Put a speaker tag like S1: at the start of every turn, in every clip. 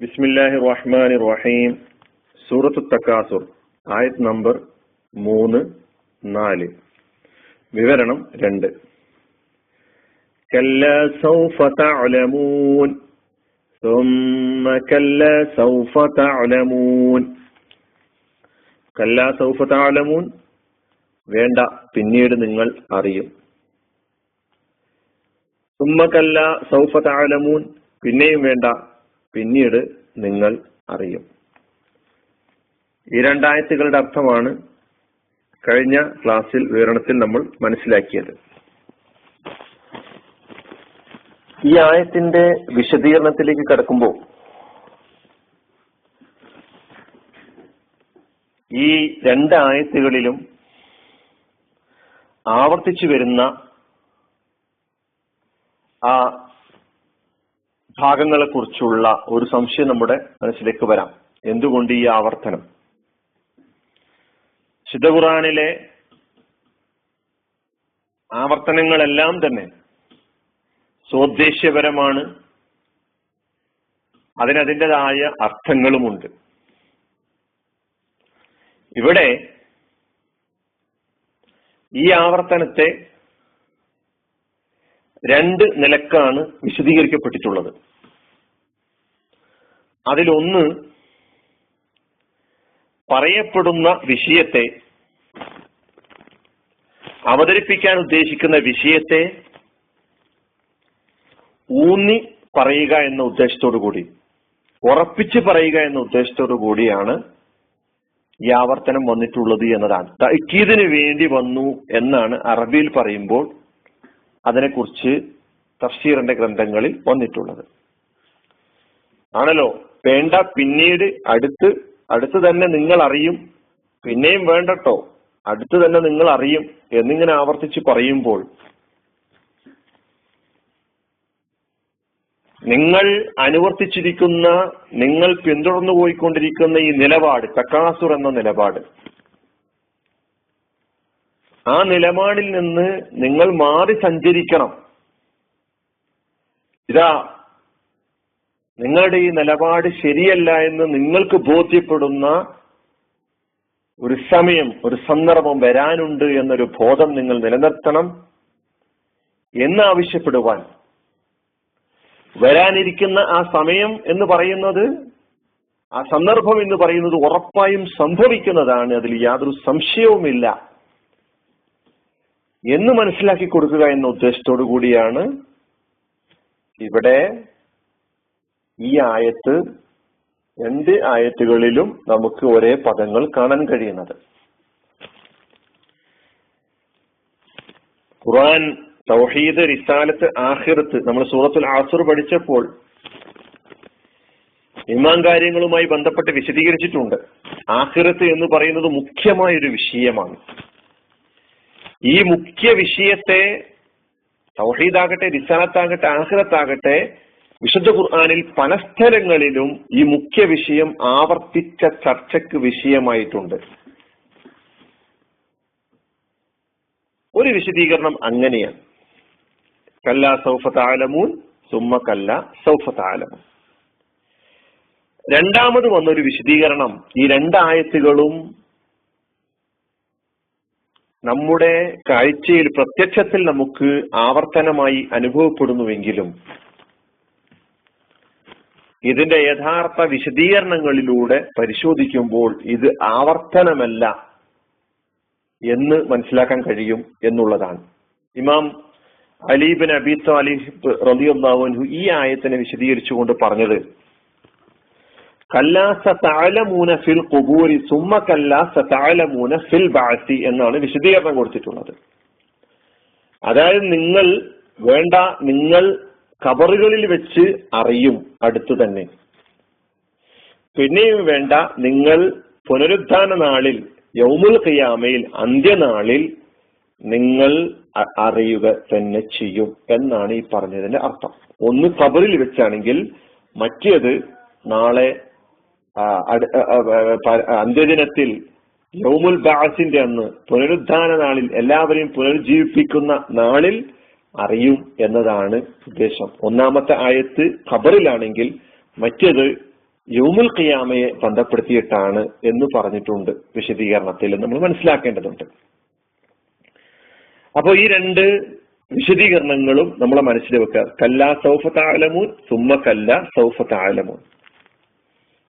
S1: ബിസ്മില്ലാഹി റഹ്മാൻ റഹീം സൂറത്ത് തക്കാസുർ ആയത് നമ്പർ മൂന്ന് നാല് വിവരണം രണ്ട് كلا سوف تعلمون ثم كلا سوف تعلمون كلا سوف تعلمون വേണ്ട പിന്നീട് നിങ്ങൾ അറിയും സുമ്മക്കല്ല സൗഫ താലമൂൻ പിന്നെയും വേണ്ട പിന്നീട് നിങ്ങൾ അറിയും. ഈ രണ്ടായത്തുകളുടെ അർത്ഥമാണ് കഴിഞ്ഞ ക്ലാസ്സിൽ വിവരണത്തിൽ നമ്മൾ മനസ്സിലാക്കിയത്. ഈ ആയത്തിന്റെ വിശദീകരണത്തിലേക്ക് കടക്കുമ്പോൾ ഈ രണ്ട് ആയത്തുകളിലും ആവർത്തിച്ചു വരുന്ന ആ ഭാഗങ്ങളെ കുറിച്ചുള്ള ഒരു സംശയം നമ്മുടെ മനസ്സിലേക്ക് വരാം. എന്തുകൊണ്ട് ഈ ആവർത്തനം? ശുദ്ധ ഖുറാനിലെ ആവർത്തനങ്ങളെല്ലാം തന്നെ സ്വദ്ദേശ്യപരമാണ്. അതിനതിന്റെതായ അർത്ഥങ്ങളുമുണ്ട്. ഇവിടെ ഈ ആവർത്തനത്തെ രണ്ട് നിലക്കാണ് വിശദീകരിക്കപ്പെട്ടിട്ടുള്ളത്. അതിലൊന്ന് പറയപ്പെടുന്ന വിഷയത്തെ അവതരിപ്പിക്കാൻ ഉദ്ദേശിക്കുന്ന വിഷയത്തെ ഊന്നി പറയുക എന്ന ഉദ്ദേശത്തോടു കൂടി ഉറപ്പിച്ച് പറയുക എന്ന ഉദ്ദേശത്തോടു കൂടിയാണ് ഈ ആവർത്തനം വന്നിട്ടുള്ളത് എന്നതാണ്. തക്കീദിന് വേണ്ടി വന്നു എന്നാണ് അറബിയിൽ പറയുമ്പോൾ അതിനെക്കുറിച്ച് തഫ്സീറിന്റെ ഗ്രന്ഥങ്ങളിൽ വന്നിട്ടുള്ളത്. ആണല്ലോ? വേണ്ട പിന്നീട് അടുത്ത് അടുത്ത് തന്നെ നിങ്ങൾ അറിയും പിന്നെയും വേണ്ടട്ടോ. അടുത്ത് തന്നെ നിങ്ങൾ അറിയും എന്നിങ്ങനെ ആവർത്തിച്ച് പറയുമ്പോൾ. നിങ്ങൾ അനുവർത്തിച്ചിരിക്കുന്ന നിങ്ങൾ പിന്തുടർന്നു പോയിക്കൊണ്ടിരിക്കുന്ന ഈ നിലപാട് തക്കാസുർ എന്ന നിലപാട്. ആ നിലപാടിൽ നിന്ന് നിങ്ങൾ മാറി സഞ്ചരിക്കണം. ഇതാ നിങ്ങളുടെ ഈ നിലപാട് ശരിയല്ല എന്ന് നിങ്ങൾക്ക് ബോധ്യപ്പെടുന്ന ഒരു സമയം ഒരു സന്ദർഭം വരാനുണ്ട് എന്നൊരു ബോധം നിങ്ങൾ നിലനിർത്തണം. എന്നാവശ്യപ്പെടുവാൻ. വരാനിരിക്കുന്ന ആ സമയം എന്ന് പറയുന്നത് ആ സന്ദർഭം എന്ന് പറയുന്നത് ഉറപ്പായും സംഭവിക്കുന്നതാണ്. അതിൽ യാതൊരു സംശയവുമില്ല. എന്ന് മനസ്സിലാക്കി കൊടുക്കുക എന്ന ഉദ്ദേശത്തോടു കൂടിയാണ് ഇവിടെ ഈ ആയത്ത് രണ്ട് ആയത്തുകളിലും നമുക്ക് ഒരേ പദങ്ങൾ കാണാൻ കഴിയുന്നത്. ഖുറാൻ തൗഹീദ് റിസാലത്ത് ആഹിറത്ത് നമ്മൾ സൂറത്തുൽ ആസുർ പഠിച്ചപ്പോൾ ഇമാം കാര്യങ്ങളുമായി ബന്ധപ്പെട്ട് വിശദീകരിച്ചിട്ടുണ്ട്. ആഹിറത്ത് എന്ന് പറയുന്നത് മുഖ്യമായൊരു വിഷയമാണ്. ഈ മുഖ്യ വിഷയത്തെ തൗഹീദാകട്ടെ റിസാലത്താകട്ടെ ആഹിറത്താകട്ടെ വിശുദ്ധ ഖുർആാനിൽ പല സ്ഥലങ്ങളിലും ഈ മുഖ്യ വിഷയം ആവർത്തിച്ച ചർച്ചയ്ക്ക് വിഷയമായിട്ടുണ്ട്. ഒരു വിശദീകരണം അങ്ങനെയാണ്. കല്ല സൗഫ താലമൂൻ സുമ്മ കല്ല സൗഫ താലമൂൻ രണ്ടാമത് വന്നൊരു വിശദീകരണം. ഈ രണ്ടായത്തുകളും നമ്മുടെ കാഴ്ചയിൽ പ്രത്യക്ഷത്തിൽ നമുക്ക് ആവർത്തനമായി അനുഭവപ്പെടുന്നുവെങ്കിലും ഇതിന്റെ യഥാർത്ഥ വിശദീകരണങ്ങളിലൂടെ പരിശോധിക്കുമ്പോൾ ഇത് ആവർത്തനമല്ല എന്ന് മനസ്സിലാക്കാൻ കഴിയും എന്നുള്ളതാണ്. ഇമാം അലീബിൻ അബി താലിബ് റലിയുള്ളാഹു ഈ ആയത്തിനെ വിശദീകരിച്ചുകൊണ്ട് പറഞ്ഞത് ഫിൽ ഖുബൂരി സുമ്മ ഫിൽ ബാസി എന്നാണ് വിശദീകരണം കൊടുത്തിട്ടുള്ളത്. അതായത് നിങ്ങൾ വേണ്ട നിങ്ങൾ കബറുകളിൽ വെച്ച് അറിയും അടുത്തു തന്നെ. പിന്നെയും വേണ്ട നിങ്ങൾ പുനരുദ്ധാന നാളിൽ യൗമുൽ ഖിയാമയിൽ അന്ത്യനാളിൽ നിങ്ങൾ അറിയുക തന്നെ ചെയ്യും എന്നാണ് ഈ പറഞ്ഞതിന്റെ അർത്ഥം. ഒന്ന് ഖബറിൽ വെച്ചാണെങ്കിൽ മറ്റേത് നാളെ അന്ത്യദിനത്തിൽ യൗമുൽ ബാസിന്റെ അന്ന് പുനരുദ്ധാന നാളിൽ എല്ലാവരെയും പുനരുജ്ജീവിപ്പിക്കുന്ന നാളിൽ അറിയും എന്നതാണ് ഉദ്ദേശം. ഒന്നാമത്തെ ആയത്ത് ഖബറിലാണെങ്കിൽ മറ്റേത് യൗമുൽ ഖിയാമയെ ബന്ധപ്പെടുത്തിയിട്ടാണ് എന്ന് പറഞ്ഞിട്ടുണ്ട് വിശദീകരണത്തിൽ നമ്മൾ മനസ്സിലാക്കേണ്ടതുണ്ട്. അപ്പോൾ ഈ രണ്ട് വിശദീകരണങ്ങളും നമ്മളെ മനസ്സിൽ വെക്കുക. കല്ല സൗഫത്ത് ആലമൂൻ സുമ്മ കല്ല സൗഫത്ത് ആലമൂൻ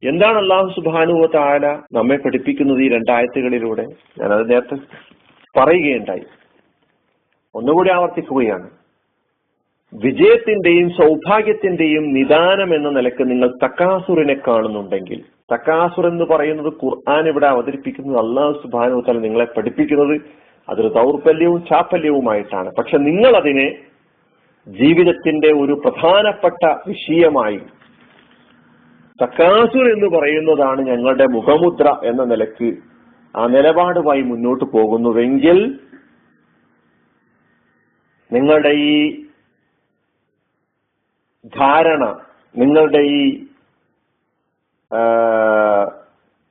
S1: എന്താണ് അള്ളാഹു സുബാനുവ താല നമ്മെ പഠിപ്പിക്കുന്നത് ഈ രണ്ടായത്തുകളിലൂടെ? ഞാനത് നേരത്തെ പറയുകയുണ്ടായി. ഒന്നുകൂടി ആവർത്തിക്കുകയാണ്. വിജയത്തിന്റെയും സൗഭാഗ്യത്തിന്റെയും നിദാനം എന്ന നിലയ്ക്ക് നിങ്ങൾ തക്കാസുറിനെ കാണുന്നുണ്ടെങ്കിൽ തക്കാസുർ എന്ന് പറയുന്നത് ഖുർആൻ ഇവിടെ അവതരിപ്പിക്കുന്നത് അള്ളാഹു സുബാനു തല നിങ്ങളെ പഠിപ്പിക്കുന്നത് അതൊരു ദൗർബല്യവും ചാപ്പല്യവുമായിട്ടാണ്. പക്ഷെ നിങ്ങൾ അതിനെ ജീവിതത്തിന്റെ ഒരു പ്രധാനപ്പെട്ട വിഷയമായി തക്കാസുർ എന്ന് പറയുന്നതാണ് ഞങ്ങളുടെ മുഖമുദ്ര എന്ന നിലയ്ക്ക് ആ നിലപാടുമായി മുന്നോട്ട് പോകുന്നുവെങ്കിൽ നിങ്ങളുടെ ഈ ധാരണ നിങ്ങളുടെ ഈ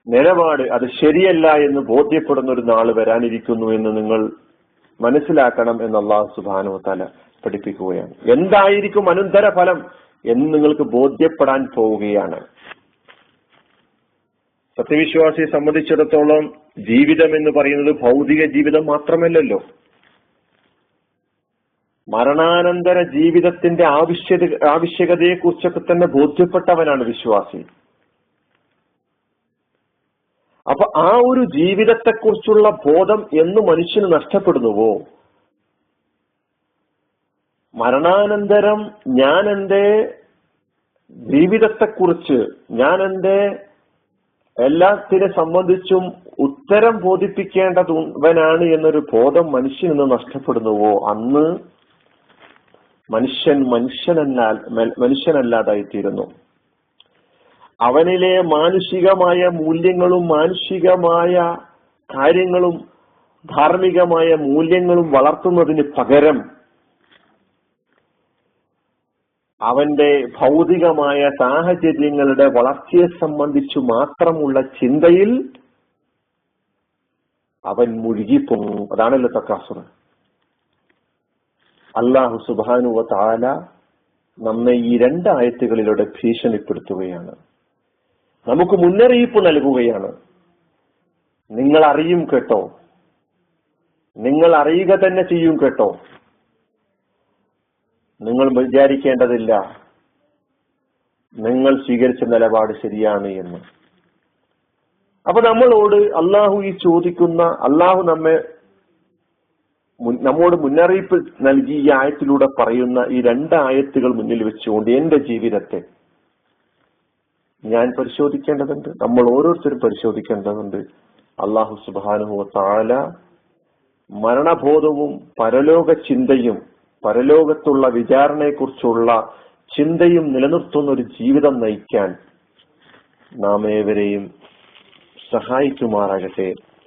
S1: നിലപാട് അത് ശരിയല്ല എന്ന് ബോധ്യപ്പെടുന്ന ഒരു നാൾ വരാനിരിക്കുന്നു എന്ന് നിങ്ങൾ മനസ്സിലാക്കണം എന്ന് അള്ളാഹു സുബാനു തല പഠിപ്പിക്കുകയാണ്. എന്തായിരിക്കും അനന്തര ഫലം എന്ന് നിങ്ങൾക്ക് ബോധ്യപ്പെടാൻ പോവുകയാണ്. സത്യവിശ്വാസിയെ സംബന്ധിച്ചിടത്തോളം ജീവിതം എന്ന് പറയുന്നത് ഭൗതിക ജീവിതം മാത്രമല്ലല്ലോ. മരണാനന്തര ജീവിതത്തിന്റെ ആവശ്യത ആവശ്യകതയെ കുറിച്ചൊക്കെ തന്നെ ബോധ്യപ്പെട്ടവനാണ് വിശ്വാസി. അപ്പൊ ആ ഒരു ജീവിതത്തെക്കുറിച്ചുള്ള ബോധം എന്ന് മനുഷ്യന് നഷ്ടപ്പെടുന്നുവോ? മരണാനന്തരം ഞാൻ എന്റെ ജീവിതത്തെക്കുറിച്ച് ഞാൻ എന്റെ എല്ലാത്തിനെ സംബന്ധിച്ചും ഉത്തരം ബോധിപ്പിക്കേണ്ടതുവനാണ് എന്നൊരു ബോധം മനുഷ്യന് നഷ്ടപ്പെടുന്നുവോ? അന്ന് മനുഷ്യൻ മനുഷ്യനല്ല മനുഷ്യനല്ലാതായിത്തീരുന്നു. അവനിലെ മാനുഷികമായ മൂല്യങ്ങളും മാനുഷികമായ കാര്യങ്ങളും ധാർമ്മികമായ മൂല്യങ്ങളും വളർത്തുന്നതിന് പകരം അവന്റെ ഭൗതികമായ സാഹചര്യങ്ങളുടെ വളർച്ചയെ സംബന്ധിച്ചു മാത്രമുള്ള ചിന്തയിൽ അവൻ മുഴുകിപ്പോകും അതാണല്ലോ തക്കാസുറ. അള്ളാഹു സുബാനുവ താല നമ്മെ ഈ രണ്ടായത്തുകളിലൂടെ ഭീഷണിപ്പെടുത്തുകയാണ്. നമുക്ക് മുന്നറിയിപ്പ് നൽകുകയാണ്. നിങ്ങൾ അറിയും കേട്ടോ. നിങ്ങൾ അറിയുക തന്നെ ചെയ്യും കേട്ടോ. നിങ്ങൾ വിചാരിക്കേണ്ടതില്ല. നിങ്ങൾ സ്വീകരിച്ച നിലപാട് ശരിയാണ് എന്ന്. അപ്പൊ നമ്മളോട് അള്ളാഹു ഈ ചോദിക്കുന്ന അള്ളാഹു നമ്മെ നമ്മോട് മുന്നറിയിപ്പ് നൽകി ഈ ആയത്തിലൂടെ പറയുന്ന ഈ രണ്ട് ആയത്തുകൾ മുന്നിൽ വെച്ചുകൊണ്ട് എന്റെ ജീവിതത്തെ ഞാൻ പരിശോധിക്കേണ്ടതുണ്ട്. നമ്മൾ ഓരോരുത്തരും പരിശോധിക്കേണ്ടതുണ്ട്. അള്ളാഹു സുബാനുഹു താല മരണബോധവും പരലോക ചിന്തയും പരലോകത്തുള്ള വിചാരണയെക്കുറിച്ചുള്ള ചിന്തയും നിലനിർത്തുന്ന ഒരു ജീവിതം നയിക്കാൻ നാം ഏവരെയും സഹായിക്കുമാറാകട്ടെ.